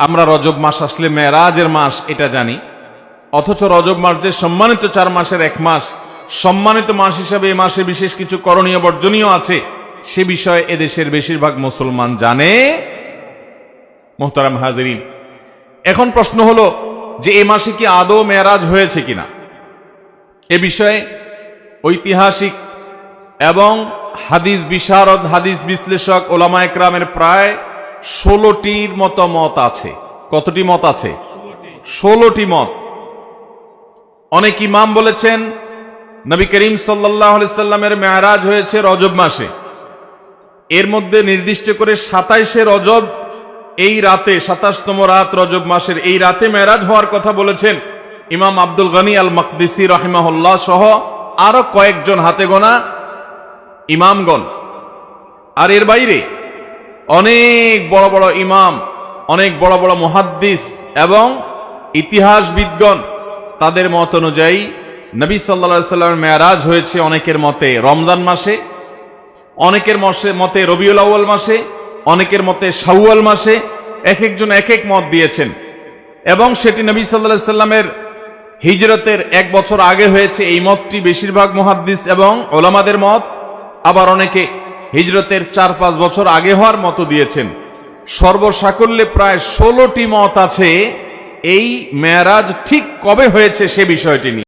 আমরা রজব মাস আসলে মেরাজের মাস, এটা জানি। অথচ রজব মাস যে সম্মানিত চার মাসের এক মাস, সম্মানিত মাস হিসাবে এই মাসে বিশেষ কিছু করণীয় বর্জনীয় আছে, সে বিষয়ে এদেশের বেশিরভাগ মুসলমান জানে। মোহতারাম হাজরিন, এখন প্রশ্ন হলো যে এ মাসে কি আদৌ মেয়ারাজ হয়েছে কিনা? এ বিষয়ে ঐতিহাসিক এবং হাদিস বিশারদ, হাদিস বিশ্লেষক, ওলামা একরামের প্রায় ষোলোটির মতো মত আছে। কতটি মত আছে? ষোলোটি মত। অনেক ইমাম বলেছেন, নবী করিম সাল্লামের মেয়ারাজ হয়েছে রজব মাসে। এর মধ্যে নির্দিষ্ট করে সাতাইশে রজব এই রাতে, সাতাশতম রাত রজব মাসের এই রাতে মেরাজ হওয়ার কথা বলেছেন ইমাম আব্দুল গনি আল মকদিসি রহিমাহুল্লাহ সহ আরও কয়েকজন হাতে গোনা ইমামগণ। আর এর বাইরে অনেক বড় বড় ইমাম, অনেক বড় বড় মুহাদ্দিস এবং ইতিহাসবিদগণ। তাদের মত অনুযায়ী নবী সাল্লা সাল্লামের মেয়ারাজ হয়েছে অনেকের মতে রমজান মাসে, অনেকের মসে মতে রবিউল আউ্য়াল মাসে, অনেকের মতে শাওয়াল মাসে। এক একজন এক এক মত দিয়েছেন। এবং সেটি নবী সাল্লাহ সাল্লামের হিজরতের এক বছর আগে হয়েছে। এই মতটি বেশিরভাগ মুহাদ্দিস এবং ওলামাদের মত। আবার অনেকে হিজরতের চার পাঁচ বছর আগে হওয়ার মতো দিয়েছেন। সর্বসাকল্যে প্রায় ষোলোটি মত আছে, এই মেয়ারাজ ঠিক কবে হয়েছে সে বিষয়টি নিয়ে।